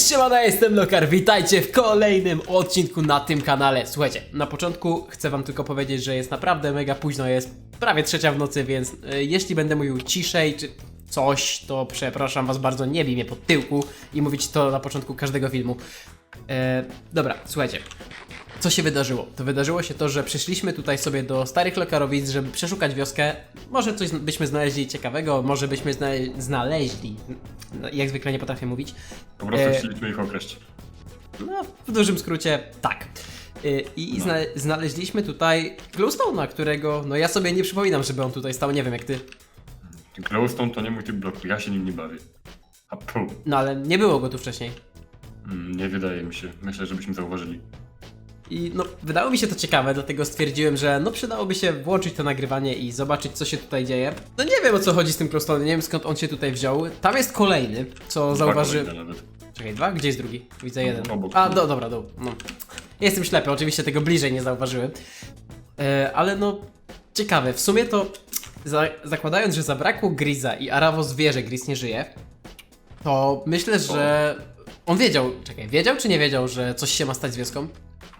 Cześć, siemano, ja jestem Lokar, witajcie w kolejnym odcinku na tym kanale. Słuchajcie, na początku chcę wam tylko powiedzieć, że jest naprawdę mega późno, jest prawie trzecia w nocy, więc e, jeśli będę mówił ciszej czy coś, to przepraszam was bardzo, nie bij mnie pod tyłku i mówić to na początku każdego filmu. E, dobra, słuchajcie. Co się wydarzyło? To wydarzyło się to, że przyszliśmy tutaj sobie do starych lokarowic, żeby przeszukać wioskę. Może coś byśmy znaleźli ciekawego, może byśmy zna znaleźli. No, Jak zwykle nie potrafię mówić. Po prostu E, chcieliśmy ich okraść. No, w dużym skrócie tak. Y, I No. zna znaleźliśmy tutaj Glowstone'a, którego, no ja sobie nie przypominam, żeby on tutaj stał, nie wiem jak ty. Glowstone to nie mój typ bloku, ja się nim nie bawię. A pu. No ale nie było go tu wcześniej. Mm, nie wydaje mi się. Myślę, żebyśmy zauważyli. I no, wydało mi się to ciekawe, dlatego stwierdziłem, że no przydałoby się włączyć to nagrywanie i zobaczyć, co się tutaj dzieje. No nie wiem o co chodzi z tym Glowstone'em, nie wiem skąd on się tutaj wziął. Tam jest kolejny, co zauważy... nawet. Czekaj, dwa? Gdzie jest drugi? Widzę jeden. obok. A, do, dobra, do, no. Jestem ślepy, oczywiście tego bliżej nie zauważyłem. E, ale no, ciekawe, w sumie to za, zakładając, że zabrakło Griza i Aravos wie, że Griz nie żyje, to myślę, że on wiedział, czekaj, wiedział czy nie wiedział, że coś się ma stać z wioską?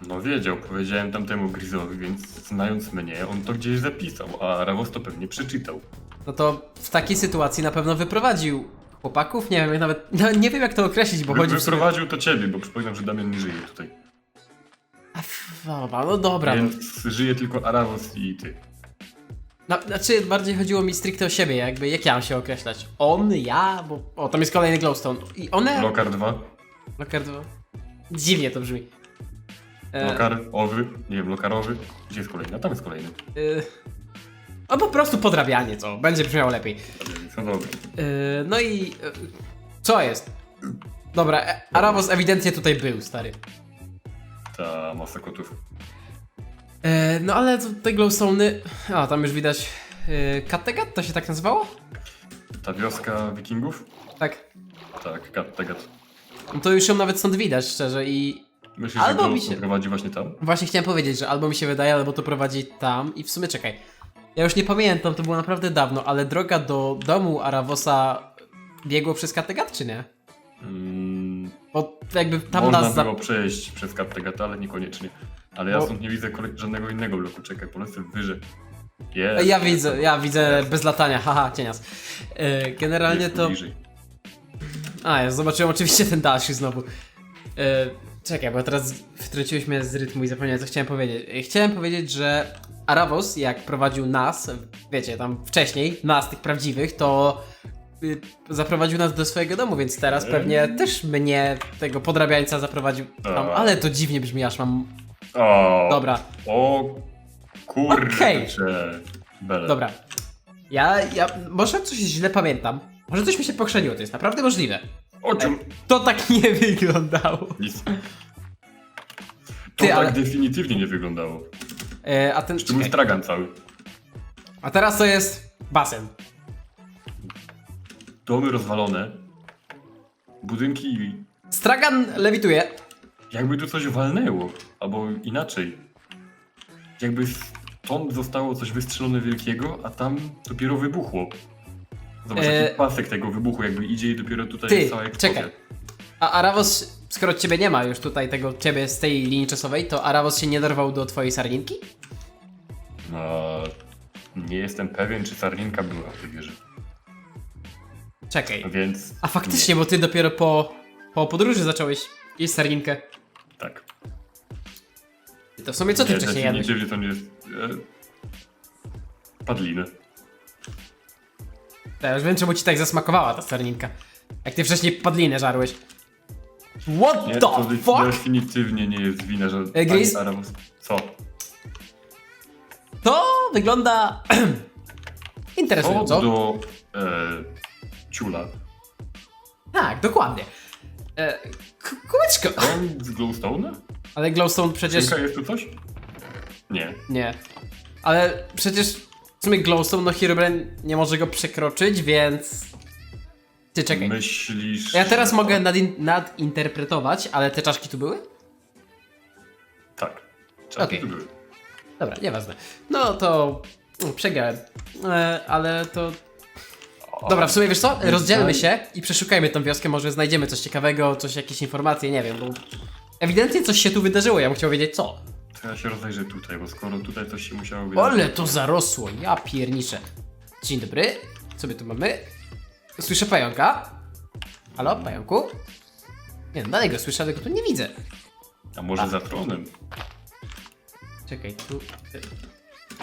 No wiedział, powiedziałem tamtemu Grizowi, więc znając mnie, on to gdzieś zapisał, a Ravos to pewnie przeczytał. No to w takiej sytuacji na pewno wyprowadził chłopaków, nie wiem jak nawet, no, nie wiem jak to określić, bo Wy, chodzi w sumie... wyprowadził to ciebie, bo przypominam, że Damian nie żyje tutaj. A, f- Dobra, no dobra, no. Więc żyje tylko Aravos i ty. No, znaczy, bardziej chodziło mi stricte o siebie, jakby jak ja mam się określać. On, ja, bo. O, tam jest kolejny glowstone. I one. Lokar 2, Lokar 2. Dziwnie to brzmi. E, Lokar, Owy, nie wiem, Lokarowy. Gdzie jest kolejny? A tam jest kolejny. e, no po prostu podrabianie, co? Będzie brzmiało lepiej. Są dobre. E, no i. E, co jest? Dobra, e, Aravos ewidentnie tutaj był, stary. Ta masa kotów. E, no ale to, te glowstone'y. A, tam już widać. E, Kattegat to się tak nazywało? Ta wioska wikingów? Tak. Tak, Kattegat. No to już ją nawet stąd widać, szczerze, i Myślisz, Albo że mi Glowstone się- prowadzi właśnie tam? Właśnie chciałem powiedzieć, że albo mi się wydaje, albo to prowadzi tam i w sumie czekaj. Ja już nie pamiętam, to było naprawdę dawno, ale droga do domu Aravosa biegło przez Kattegat, czy nie? Mm, Bo jakby tam Można nas za... było przejść przez Kattegat, ale niekoniecznie. Ale ja Bo- stąd nie widzę kolej- żadnego innego bloku. Czekaj, polecę wyżej. Jest. Ja widzę, ja widzę bez latania, haha, cienias. E, generalnie Jest to... Bliżej. A, ja zobaczyłem oczywiście ten dalszy znowu. E, czekaj, bo teraz wtrąciłeś mnie z rytmu i zapomniałem, co chciałem powiedzieć. E, Chciałem powiedzieć, że Aravos, jak prowadził nas, wiecie, tam wcześniej, nas, tych prawdziwych, to y, zaprowadził nas do swojego domu, więc teraz pewnie też mnie, tego podrabiańca, zaprowadził tam. Ale to dziwnie brzmi, aż mam... O, Dobra, O, kurde. Okej. Bele. dobra. Ja, ja, może coś źle pamiętam. Może coś mi się pokrzeniło, to jest naprawdę możliwe. O czym? To tak nie wyglądało. Nic. To Ty, tak ale- definitywnie nie wyglądało. E, a ten... Jeszcze był czekaj. stragan cały. A teraz to jest basen. Domy rozwalone. Budynki. Stragan lewituje. Jakby tu coś walnęło. Albo inaczej. Jakby stąd zostało coś wystrzelone wielkiego, a tam dopiero wybuchło. Zobacz, E, jaki pasek tego wybuchu jakby idzie i dopiero tutaj Ty, jest cała eksplozja. czekaj. A Aravos, skoro ciebie nie ma już tutaj, tego ciebie z tej linii czasowej, to Aravos się nie dorwał do twojej sarninki? No, nie jestem pewien, czy sarninka była w tej wieży. Czekaj. Więc. A faktycznie, bo ty dopiero po, po podróży zacząłeś jeść sarninkę. Nie, tak. I to w sumie co ty nie, wcześniej jadłeś? definitywnie to nie jest. E, padliny. Ja już wiem, czemu ci tak zasmakowała ta sarninka. Jak ty wcześniej padlinę żarłeś. What Nie, the to fuck? definitywnie nie jest wina, że. E, Gris? Co? To wygląda... Co interesująco. do e, ciula? Tak, dokładnie. E, kółeczko. On z Glowstone'a? Ale Glowstone przecież... Jest tu coś? Nie. Nie. Ale przecież w sumie Glowstone, no Herobrine nie może go przekroczyć, więc... Ty czekaj. Myślisz. Ja teraz mogę nadin- nadinterpretować, ale te czaszki tu były? Tak. Czasy Okej. tu były. Dobra, nieważne. No to... Przegrałem. E, ale to... Dobra, w sumie wiesz co? Rozdzielmy daj- się i przeszukajmy tą wioskę, może znajdziemy coś ciekawego, coś, jakieś informacje, nie wiem, bo... Ewidentnie coś się tu wydarzyło, ja bym chciał wiedzieć co. To ja się rozejrzę tutaj, bo skoro tutaj coś się musiało wydarzyć. Ale to zarosło, ja pierniczę. Dzień dobry, co my tu mamy? Słyszę pająka. Halo, pająku? Nie, no dalej go słyszę, ale go tu nie widzę. A może za tronem? Czekaj, tu...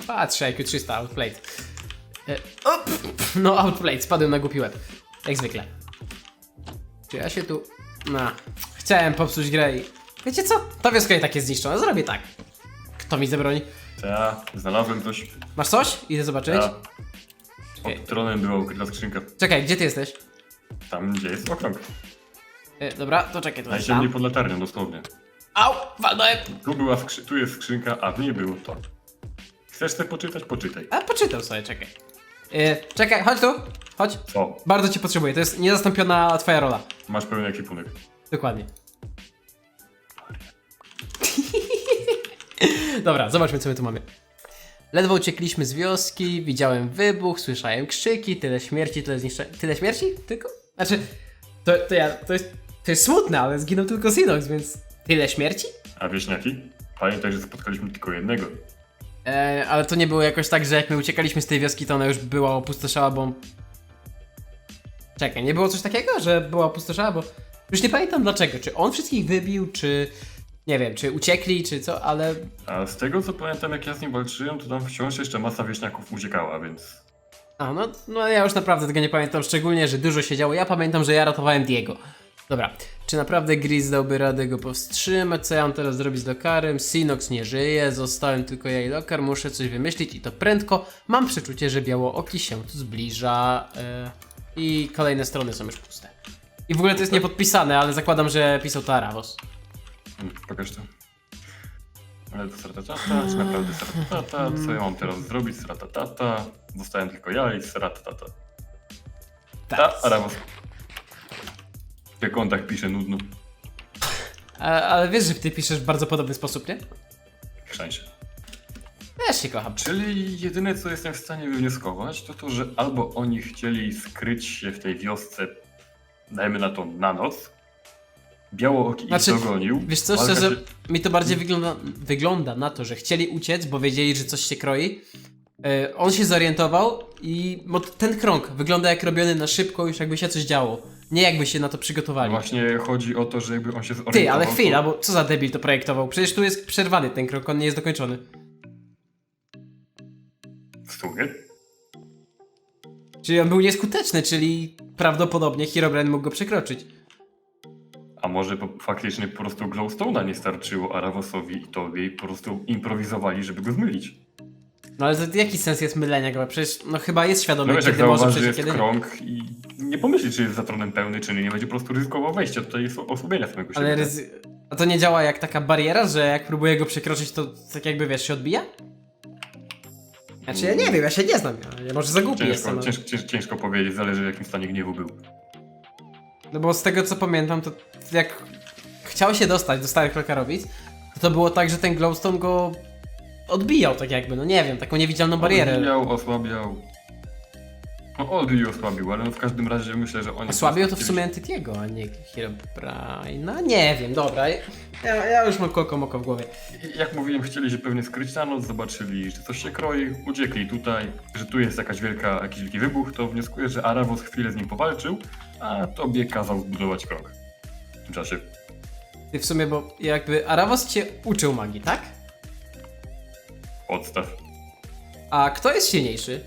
Patrzę, IQ 300, outplayed. E, o, pff, no, outplayed, spadłem na głupi łeb. Jak zwykle. Czy ja się tu... No, chciałem popsuć grę i... Wiecie co? Ta wioska i tak jest zniszczona, zrobię tak. Kto mi zabroni? To ja znalazłem coś. Masz coś? Idę zobaczyć. Ja. Okej. Pod tronem była ukryta skrzynka. Czekaj, gdzie ty jesteś? Tam gdzie jest okrąg. E, dobra, to czekaj, to Najciemniej tam. pod latarnią dosłownie. Au, walnąłem! Tu była skrzy... tu jest skrzynka, a w niej było to. Chcesz sobie poczytać? Poczytaj. A, poczytam sobie, czekaj. E, czekaj, chodź tu, chodź. Co? Bardzo cię potrzebuję, to jest niezastąpiona twoja rola. Masz pełen ekwipunek. Dokładnie. Dobra, zobaczmy co my tu mamy. Ledwo uciekliśmy z wioski, widziałem wybuch, słyszałem krzyki, tyle śmierci, tyle zniszczenia. Tyle śmierci? Tylko? Znaczy, to, to ja, to jest, to jest smutne, ale zginął tylko Sinox, więc tyle śmierci? A wieśniaki? Pamiętaj, że spotkaliśmy tylko jednego. E, ale to nie było jakoś tak, że jak my uciekaliśmy z tej wioski, to ona już była opustoszała, bo... Czekaj, nie było coś takiego, że była opustoszała, bo... Już nie pamiętam dlaczego, czy on wszystkich wybił, czy... Nie wiem, czy uciekli, czy co, ale... A z tego co pamiętam, jak ja z nim walczyłem, to tam wciąż jeszcze masa wieśniaków uciekała, więc... A, no, no ja już naprawdę tego nie pamiętam, szczególnie, że dużo się działo. Ja pamiętam, że ja ratowałem Diego. Dobra, czy naprawdę Gris dałby radę go powstrzymać? Co ja mam teraz zrobić z Lokarem? Sinox nie żyje, zostałem tylko ja i Lokar, muszę coś wymyślić i to prędko. Mam przeczucie, że Białooki się tu zbliża e, i kolejne strony są już puste. I w ogóle to jest niepodpisane, ale zakładam, że pisał to Aravos. Pokaż to. Ale to sratatata, czy naprawdę sratatata? Co ja mam teraz zrobić? Sratatata. Zostałem tylko ja i sratatata. Ta, Aravos. Jak on tak pisze nudno. A, ale wiesz, że ty piszesz w bardzo podobny sposób, nie? Chrzęsie. Też się kocham. Czyli jedyne co jestem w stanie wywnioskować, to to, że albo oni chcieli skryć się w tej wiosce, dajmy na to na noc, Białooki Znaczy, ich dogonił. Wiesz co, szczerze, się- mi to bardziej wygląda, wygląda na to, że chcieli uciec, bo wiedzieli, że coś się kroi. E, on się zorientował i ten krąg wygląda jak robiony na szybko, już jakby się coś działo. Nie jakby się na to przygotowali. Właśnie chodzi o to, że jakby on się zorientował. Ty, ale chwila, bo co za debil to projektował? Przecież tu jest przerwany ten krok, on nie jest dokończony. W sumie. Czyli on był nieskuteczny, czyli prawdopodobnie Herobrine mógł go przekroczyć. A może po, faktycznie po prostu Glowstone'a nie starczyło Aravosowi i tobie i po prostu improwizowali, żeby go zmylić. No ale to jaki sens jest mylenia go? Przecież no chyba jest świadomy, No kiedy może jest kiedy krąg i nie pomyśli, czy jest za tronem pełny, czy nie, nie będzie po prostu ryzykował wejścia tutaj jest osłabienia samego siebie. Ale ryzy... A to nie działa jak taka bariera, że jak próbuje go przekroczyć, to tak jakby wiesz, się odbija? Znaczy ja nie wiem, ja się nie znam. Ja, może za głupi Ciężko, jestem. No. ciężko, ciężko, ciężko powiedzieć, zależy w jakim stanie gniewu był. no bo z tego co pamiętam, to jak chciał się dostać do starych Lokarowic, to to było tak, że ten glowstone go odbijał tak jakby, no nie wiem, taką niewidzialną barierę. Odbijał, osłabiał. No odbił osłabił, ale no w każdym razie myślę, że oni... Osłabił to w sumie Antytiego, a nie Herobrine. No nie wiem, dobra. Ja, ja już mam koko moko w głowie. Jak mówiłem, chcieli się pewnie skryć na noc, zobaczyli, że coś się kroi, uciekli tutaj, że tu jest jakaś wielka, jakiś wielki wybuch, to wnioskuję, że Aravos chwilę z nim powalczył, a tobie kazał zbudować krąg. W tym czasie. Ty w sumie, bo jakby Aravos cię uczył magii, tak? Odstaw. A kto jest silniejszy?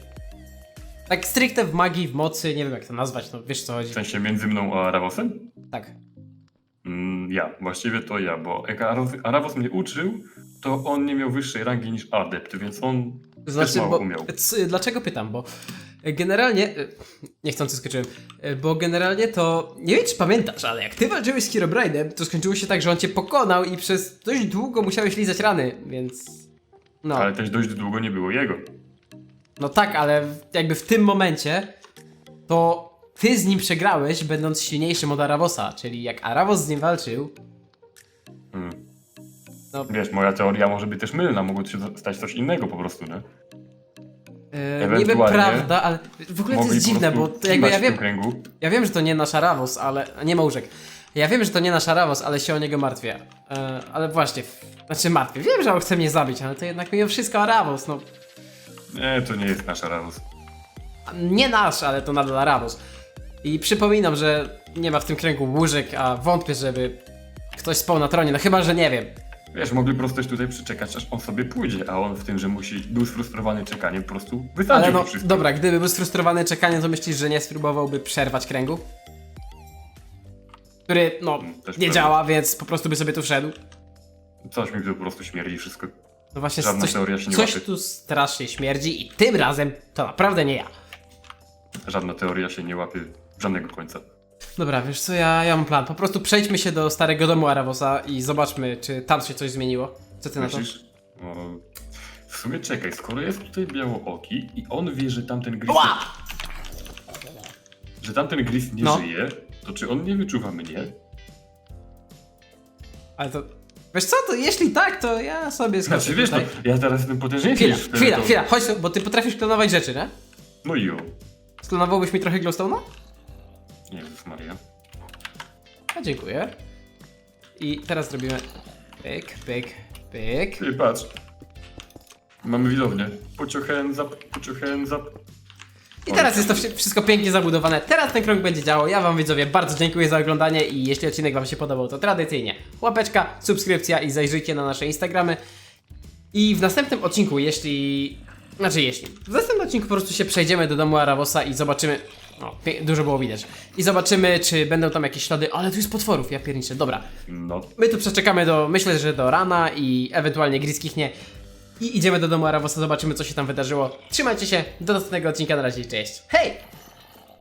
Tak stricte w magii, w mocy, nie wiem jak to nazwać, no wiesz co chodzi. W sensie między mną a Aravosem? Tak. Mm, ja, właściwie to ja, bo jak Aravos, Aravos mnie uczył, to on nie miał wyższej rangi niż adept, więc on To znaczy, też mało umiał. c, dlaczego pytam? Bo generalnie, e, niechcący skoczyłem, e, bo generalnie to, nie wiem czy pamiętasz, ale jak ty walczyłeś z Herobrine'em, to skończyło się tak, że on cię pokonał i przez dość długo musiałeś lizać rany, więc... No, Ale też dość długo nie było jego. no tak, ale jakby w tym momencie, to ty z nim przegrałeś, będąc silniejszym od Aravosa, czyli jak Aravos z nim walczył, Mm. No. Wiesz, moja teoria może być też mylna, mogło się stać coś innego po prostu, nie? E, niby Ewentualnie prawda, ale w ogóle to Mogli jest po dziwne, bo prostu to jakby kimać ja tym wiem, kręgu. ja wiem, że to nie nasz Aravos, ale nie ma łóżek. Ja wiem, że to nie nasz Aravos, ale się o niego martwię. E, ale właśnie, znaczy martwię. Wiem, że on chce mnie zabić, ale to jednak mimo wszystko Aravos, no. Nie, to nie jest nasza Ravos. Nie nasz, ale to nadal Aravos. I przypominam, że nie ma w tym kręgu łóżek, a wątpię, żeby ktoś spał na tronie, no chyba, że nie wiem. Wiesz, mogli po prostu też tutaj przeczekać, aż on sobie pójdzie, a on w tym, że musi, był sfrustrowany czekaniem, po prostu wysadził Ale no, wszystko. dobra, gdyby był sfrustrowany czekaniem, to myślisz, że nie spróbowałby przerwać kręgu? Który, no, Mm, też nie prawda. działa, więc po prostu by sobie tu wszedł. Coś mi tu po prostu śmierdzi wszystko. No właśnie, Żadna coś, teoria się nie coś łapie. tu strasznie śmierdzi i tym razem to naprawdę nie ja. Żadna teoria się nie łapie żadnego końca. Dobra, wiesz co, ja, ja mam plan. Po prostu przejdźmy się do starego domu Aravosa i zobaczmy, czy tam się coś zmieniło. Co ty na to? Myślisz? No, w sumie czekaj, skoro jest tutaj białooki i on wie, że tamten gris, Ła! że tamten gris nie No. żyje, to czy on nie wyczuwa mnie? Ale to... Wiesz co, to jeśli tak, to ja sobie skoczę Znaczy wiesz, tutaj. ja teraz jestem potężniejszy Chwila, niż wtedy, chwila, to- chwila, chodź tu, bo ty potrafisz klonować rzeczy, nie? No i o. Sklonowałbyś mi trochę glowstone'a? Jezus Maria. A dziękuję. I teraz zrobimy pyk, pyk, pyk. Ty patrz. Mamy widownię. Put your hands up, put your hands up. I teraz jest to wszy- wszystko pięknie zabudowane. Teraz ten krąg będzie działał. Ja wam widzowie bardzo dziękuję za oglądanie i jeśli odcinek wam się podobał, to tradycyjnie łapeczka, subskrypcja i zajrzyjcie na nasze Instagramy. I w następnym odcinku, jeśli... Znaczy jeśli... W następnym odcinku po prostu się przejdziemy do domu Aravosa i zobaczymy... O, dużo było widać. I zobaczymy, czy będą tam jakieś ślady, ale tu jest potworów, ja pierniczę. Dobra, No. My tu przeczekamy do, myślę, że do rana i ewentualnie Gris kichnie. I idziemy do domu Aravosa, zobaczymy co się tam wydarzyło. Trzymajcie się, do następnego odcinka, na razie, cześć. Hej!